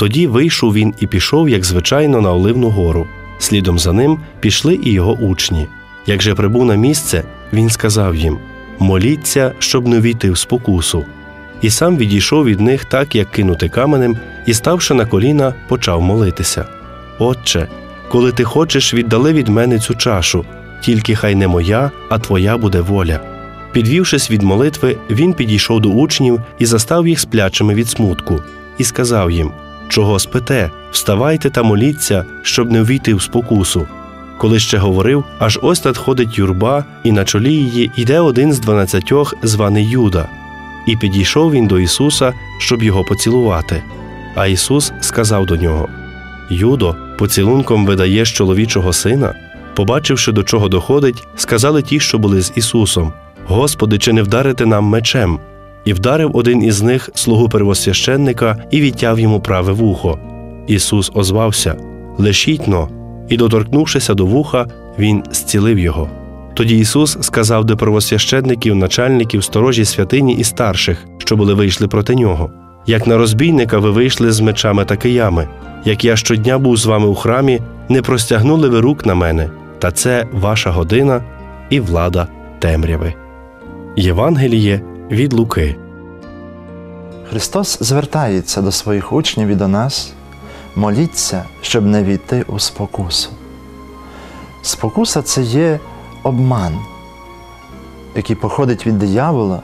Тоді вийшов він і пішов, як звичайно, на Оливну гору. Слідом за ним пішли і його учні. Як же прибув на місце, він сказав їм: Моліться, щоб не війти в спокусу. І сам відійшов від них так, як кинути каменем, і, ставши на коліна, почав молитися. Отче, коли ти хочеш, віддали від мене цю чашу, тільки хай не моя, а твоя буде воля. Підвівшись від молитви, він підійшов до учнів і застав їх сплячими від смутку, і сказав їм: Чого спите? Вставайте та моліться, щоб не ввійти в спокусу. Коли ще говорив, аж ось надходить юрба, і на чолі її йде один з дванадцятьох, званий Юда. І підійшов він до Ісуса, щоб його поцілувати. А Ісус сказав до нього: Юдо, поцілунком видаєш чоловічого сина? Побачивши, до чого доходить, сказали ті, що були з Ісусом: Господи, чи не вдарити нам мечем? І вдарив один із них слугу первосвященника і відтяв йому праве вухо. Ісус озвався: Лишіть но, і, доторкнувшися до вуха, Він зцілив його. Тоді Ісус сказав до первосвященників, начальників, сторожі святині і старших, що були вийшли проти нього. Як на розбійника ви вийшли з мечами та киями, як я щодня був з вами у храмі, не простягнули ви рук на мене, та це ваша година і влада темряви. Євангеліє від Луки. Христос звертається до своїх учнів і до нас, моліться, щоб не війти у спокусу. Спокуса це є обман, який походить від диявола,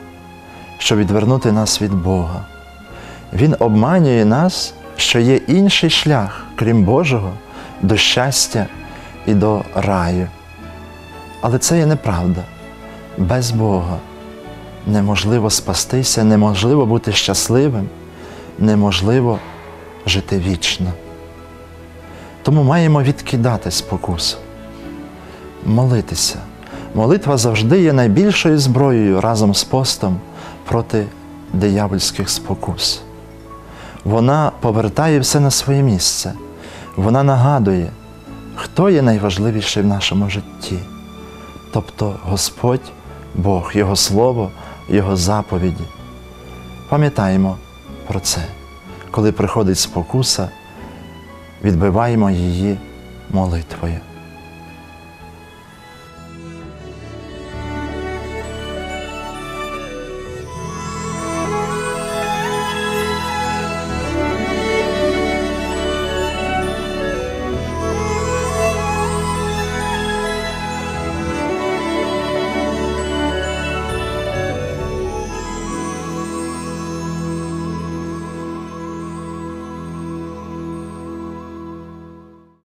щоб відвернути нас від Бога. Він обманює нас, що є інший шлях, крім Божого, до щастя і до раю. Але це є неправда. Без Бога неможливо спастися, неможливо бути щасливим, неможливо жити вічно. Тому маємо відкидати спокусу, молитися. Молитва завжди є найбільшою зброєю разом з постом проти диявольських спокус. Вона повертає все на своє місце, вона нагадує, хто є найважливіший в нашому житті, тобто Господь, Бог, Його Слово, Його заповіді. Пам'ятаємо про це, коли приходить спокуса, відбиваємо її молитвою.